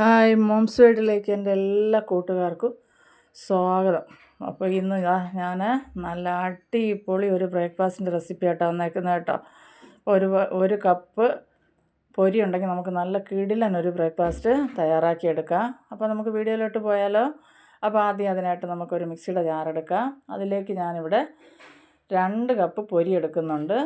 Hi moms വീട്ടിലേക്ക് എന്റെ എല്ലാ കൂട്ടുകാർക്കും സ്വാഗതം. അപ്പോൾ ഇന്ന് ഞാൻ നല്ല അടിപൊളി ഒരു ബ്രേക്ക്ഫാസ്റ്റിന്റെ റെസിപ്പി ആയിട്ടാണ് വന്നേക്കുന്നത് കേട്ടോ. ഒരു ഒരു കപ്പ് പൊരി ഉണ്ടെങ്കിൽ നമുക്ക് നല്ല കിടിലൻ ഒരു ബ്രേക്ക്ഫാസ്റ്റ് തയ്യാറാക്കി എടുക്കാം അപ്പോൾ നമുക്ക് വീഡിയോയിലോട്ട് പോയാലോ? അപ്പോൾ ആദ്യം അതിനായിട്ട് നമുക്കൊരു മിക്സിയുടെ ജാറെടുക്കാം. അതിലേക്ക് ഞാനിവിടെ രണ്ട് കപ്പ് പൊരി എടുക്കുന്നുണ്ട്.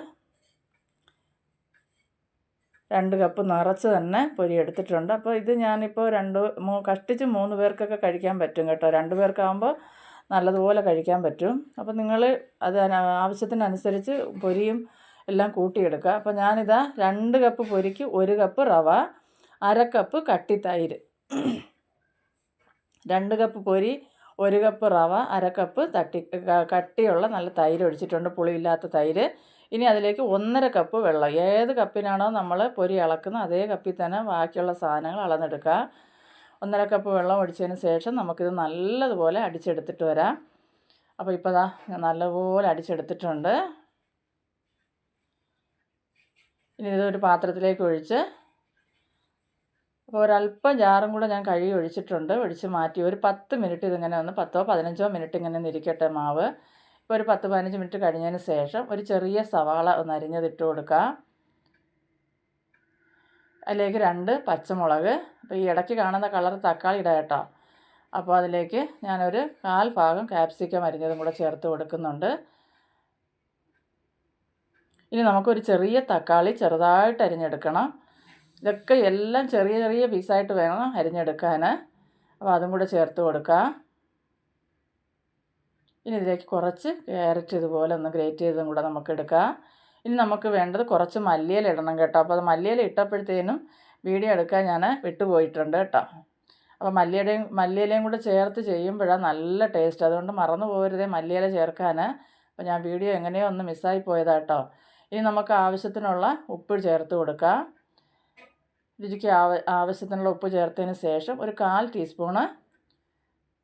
രണ്ട് കപ്പ് നിറച്ച് തന്നെ പൊരി എടുത്തിട്ടുണ്ട്. അപ്പോൾ ഇത് ഞാനിപ്പോൾ രണ്ട് മൂ കഷ്ടിച്ച് മൂന്ന് പേർക്കൊക്കെ കഴിക്കാൻ പറ്റും കേട്ടോ. രണ്ട് പേർക്കാകുമ്പോൾ നല്ലതുപോലെ കഴിക്കാൻ പറ്റും. അപ്പോൾ നിങ്ങൾ അത് ആവശ്യത്തിനനുസരിച്ച് പൊരിയും എല്ലാം കൂട്ടിയെടുക്കുക. അപ്പോൾ ഞാനിതാ രണ്ട് കപ്പ് പൊരിക്ക് ഒരു കപ്പ് റവ അര കപ്പ് കട്ടി തൈര് രണ്ട് കപ്പ് പൊരി ഒരു കപ്പ് റവ അര കപ്പ് തട്ടി കട്ടിയുള്ള നല്ല തൈര് ഒഴിച്ചിട്ടുണ്ട്. പുളിയില്ലാത്ത തൈര്. ഇനി അതിലേക്ക് ഒന്നര കപ്പ് വെള്ളം. ഏത് കപ്പിനാണോ നമ്മൾ പൊരി ഇളക്കുന്നത് അതേ കപ്പിൽ തന്നെ ബാക്കിയുള്ള സാധനങ്ങൾ അളന്നെടുക്കുക. ഒന്നര കപ്പ് വെള്ളം ഒഴിച്ചതിന് ശേഷം നമുക്കിത് നല്ലതുപോലെ അടിച്ചെടുത്തിട്ട് വരാം. അപ്പോൾ ഇപ്പോൾ ഞാൻ നല്ലപോലെ അടിച്ചെടുത്തിട്ടുണ്ട്. ഇനി ഇതൊരു പാത്രത്തിലേക്ക് ഒഴിച്ച് അപ്പോൾ ഒരല്പം ജാറും കൂടെ ഞാൻ കഴുകി ഒഴിച്ചിട്ടുണ്ട്. ഒഴിച്ച് മാറ്റി ഒരു പത്ത് മിനിറ്റ് ഇതിങ്ങനെ ഒന്ന് പത്തോ പതിനഞ്ചോ മിനിറ്റ് ഇങ്ങനെ ഇരിക്കട്ടെ മാവ്. ഇപ്പോൾ ഒരു പത്ത് പതിനഞ്ച് മിനിറ്റ് കഴിഞ്ഞതിന് ശേഷം ഒരു ചെറിയ സവാള ഒന്ന് അരിഞ്ഞതിട്ട് കൊടുക്കുക അതിലേക്ക് രണ്ട് പച്ചമുളക്. അപ്പോൾ ഈ ഇടയ്ക്ക് കാണുന്ന കളർ തക്കാളി ഇടാം കേട്ടോ. അപ്പോൾ അതിലേക്ക് ഞാനൊരു കാൽ ഭാഗം ക്യാപ്സിക്കം അരിഞ്ഞതും കൂടെ ചേർത്ത് കൊടുക്കുന്നുണ്ട്. ഇനി നമുക്കൊരു ചെറിയ തക്കാളി ചെറുതായിട്ട് അരിഞ്ഞെടുക്കണം. ഇതൊക്കെ എല്ലാം ചെറിയ ചെറിയ പീസായിട്ട് വേണം അരിഞ്ഞെടുക്കാൻ അപ്പോൾ അതും കൂടെ ചേർത്ത് കൊടുക്കാം. ഇനി ഇതിലേക്ക് കുറച്ച് ക്യാരറ്റ് ഇതുപോലെ ഒന്ന് ഗ്രേറ്റ് ചെയ്തതും കൂടെ നമുക്ക് എടുക്കാം. ഇനി നമുക്ക് വേണ്ടത് കുറച്ച് മല്ലിയില ഇടണം കേട്ടോ. അപ്പോൾ അത് മല്ലിയില ഇട്ടപ്പോഴത്തേനും വീഡിയോ എടുക്കാൻ ഞാൻ വിട്ടുപോയിട്ടുണ്ട് കേട്ടോ. അപ്പോൾ മല്ലിയുടെയും മല്ലിയിലയും കൂടെ ചേർത്ത് ചെയ്യുമ്പോഴാണ് നല്ല ടേസ്റ്റ് അതുകൊണ്ട് മറന്നു പോകരുതേ മല്ലിയില ചേർക്കാൻ അപ്പോൾ ഞാൻ വീഡിയോ എങ്ങനെയോ ഒന്ന് മിസ്സായി പോയതാണ് കേട്ടോ. ഇനി നമുക്ക് ആവശ്യത്തിനുള്ള ഉപ്പ് ചേർത്ത് കൊടുക്കാം. രുചിക്ക് ആവശ്യത്തിനുള്ള ഉപ്പ് ചേർത്തതിന് ശേഷം ഒരു കാൽ ടീസ്പൂണ്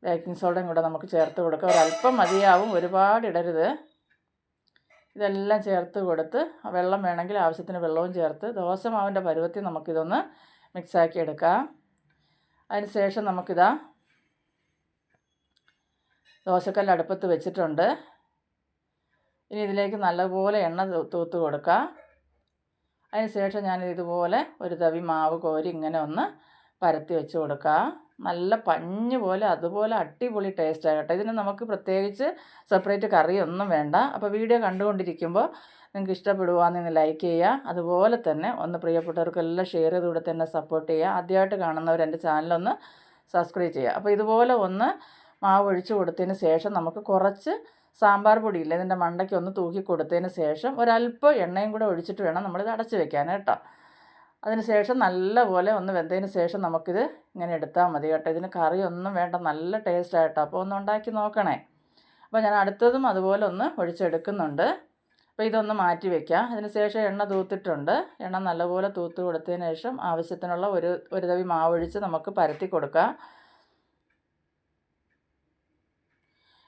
ബേക്കിംഗ് സോഡയും കൂടെ നമുക്ക് ചേർത്ത് കൊടുക്കാം. ഒരല്പം മതിയാവും ഒരുപാട് ഇടരുത്. ഇതെല്ലാം ചേർത്ത് കൊടുത്ത് വെള്ളം വേണമെങ്കിൽ ആവശ്യത്തിന് വെള്ളവും ചേർത്ത് ദോശമാവിന്റെ പരുവത്തിൽ നമുക്കിതൊന്ന് മിക്സാക്കി എടുക്കാം. അതിന് ശേഷം നമുക്കിതാ ദോശക്കല്ല് അടുപ്പത്ത് വെച്ചിട്ടുണ്ട്. ഇനി ഇതിലേക്ക് നല്ലപോലെ എണ്ണ തൂത്ത് കൊടുക്കാം. അതിന് ശേഷം ഞാൻ ഇതുപോലെ ഒരു തവി മാവ് കോരി ഇങ്ങനെ ഒന്ന് പരത്തി വെച്ച് കൊടുക്കുക. നല്ല പഞ്ഞ് പോലെ അതുപോലെ അടിപൊളി ടേസ്റ്റ് ആകട്ടെ. ഇതിന് നമുക്ക് പ്രത്യേകിച്ച് സെപ്പറേറ്റ് കറിയൊന്നും വേണ്ട. അപ്പോൾ വീഡിയോ കണ്ടുകൊണ്ടിരിക്കുമ്പോൾ നിങ്ങൾക്ക് ഇഷ്ടപ്പെടുവാണെങ്കിൽ ലൈക്ക് ചെയ്യുക. അതുപോലെ തന്നെ ഒന്ന് പ്രിയപ്പെട്ടവർക്കെല്ലാം ഷെയർ ചെയ്തുകൂടെ തന്നെ സപ്പോർട്ട് ചെയ്യുക. ആദ്യമായിട്ട് കാണുന്നവർ എന്റെ ചാനലൊന്ന് സബ്സ്ക്രൈബ് ചെയ്യുക. അപ്പോൾ ഇതുപോലെ ഒന്ന് മാവ് ഒഴിച്ച് കൊടുത്തതിന് ശേഷം നമുക്ക് കുറച്ച് സാമ്പാർ പൊടിയില്ല ഇതിന്റെ മണ്ടയ്ക്ക് ഒന്ന് തൂക്കി കൊടുത്തതിന് ശേഷം ഒരല്പം എണ്ണയും കൂടെ ഒഴിച്ചിട്ട് വേണം നമ്മളിത് അടച്ച് വെക്കാൻ കേട്ടോ. അതിന് ശേഷം നല്ലപോലെ ഒന്ന് വെന്തതിന് ശേഷം നമുക്കിത് ഇങ്ങനെ എടുത്താൽ മതി കേട്ടോ. ഇതിന് കറിയൊന്നും വേണ്ട നല്ല ടേസ്റ്റ് ആയിട്ടോ. അപ്പോൾ ഒന്ന് ഉണ്ടാക്കി നോക്കണേ. അപ്പോൾ ഞാൻ അടുത്തതും അതുപോലെ ഒന്ന് ഒഴിച്ചെടുക്കുന്നുണ്ട്. അപ്പോൾ ഇതൊന്ന് മാറ്റി വയ്ക്കാം അതിന് ശേഷം എണ്ണ തൂത്തിട്ടുണ്ട്. എണ്ണ നല്ലപോലെ തൂത്ത് കൊടുത്തതിന് ശേഷം ആവശ്യത്തിനുള്ള ഒരു ഒരു തവി മാവൊഴിച്ച് നമുക്ക് പരത്തി കൊടുക്കാം.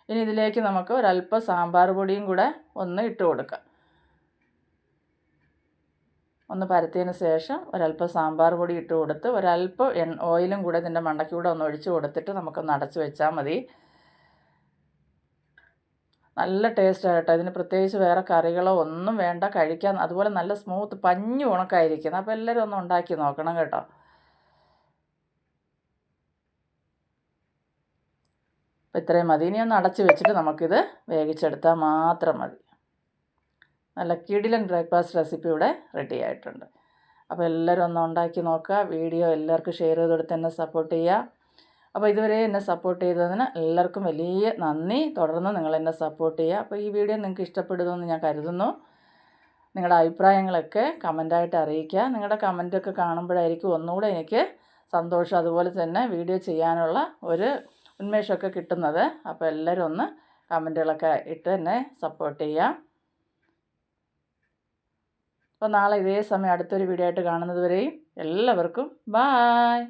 ഇനി ഇതിലേക്ക് നമുക്ക് ഒരല്പം സാമ്പാർ പൊടിയും കൂടെ ഒന്ന് ഇട്ട് കൊടുക്കാം. ഒന്ന് പരത്തിയതിന് ശേഷം ഒരല്പം സാമ്പാർ പൊടി ഇട്ട് കൊടുത്ത് ഒരല്പം എൺ ഓയിലും കൂടെ ഇതിന്റെ മണ്ടയ്ക്കൂടെ ഒന്ന് ഒഴിച്ച് കൊടുത്തിട്ട് നമുക്കൊന്ന് അടച്ച് വെച്ചാൽ മതി. നല്ല ടേസ്റ്റ് ആകട്ടെ ഇതിന് പ്രത്യേകിച്ച് വേറെ കറികളോ ഒന്നും വേണ്ട. കഴിക്കാൻ അതുപോലെ നല്ല സ്മൂത്ത് പഞ്ഞു ഉണക്കായിരിക്കുന്നത് അപ്പോൾ എല്ലാവരും ഒന്ന് ഉണ്ടാക്കി നോക്കണം കേട്ടോ. അപ്പോൾ ഇത്രയും മതി. ഇനി ഒന്ന് അടച്ച് വെച്ചിട്ട് നമുക്കിത് വേവിച്ചെടുത്താൽ മാത്രം മതി. നല്ല കിടിലൻ ബ്രേക്ക്ഫാസ്റ്റ് റെസിപ്പി ഇവിടെ റെഡി ആയിട്ടുണ്ട്. അപ്പോൾ എല്ലാവരും ഒന്ന് ഉണ്ടാക്കി നോക്കുക. വീഡിയോ എല്ലാവർക്കും ഷെയർ ചെയ്ത് കൊടുത്ത് എന്നെ സപ്പോർട്ട് ചെയ്യുക. അപ്പോൾ ഇതുവരെ എന്നെ സപ്പോർട്ട് ചെയ്തതിന് എല്ലാവർക്കും വലിയ നന്ദി. തുടർന്ന് നിങ്ങൾ എന്നെ സപ്പോർട്ട് ചെയ്യുക. അപ്പോൾ ഈ വീഡിയോ നിങ്ങൾക്ക് ഇഷ്ടപ്പെടുമെന്ന് ഞാൻ കരുതുന്നു. നിങ്ങളുടെ അഭിപ്രായങ്ങളൊക്കെ കമന്റായിട്ട് അറിയിക്കുക. നിങ്ങളുടെ കമന്റൊക്കെ കാണുമ്പോഴായിരിക്കും ഒന്നുകൂടെ എനിക്ക് സന്തോഷം. അതുപോലെ തന്നെ വീഡിയോ ചെയ്യാനുള്ള ഒരു ഉന്മേഷമൊക്കെ കിട്ടുന്നത്. അപ്പോൾ എല്ലാവരും ഒന്ന് കമന്റുകളൊക്കെ ഇട്ട് എന്നെ സപ്പോർട്ട് ചെയ്യുക. അപ്പോൾ നാളെ ഇതേ സമയം അടുത്തൊരു വീഡിയോ ആയിട്ട് കാണുന്നത് വരെയും എല്ലാവർക്കും ബായ്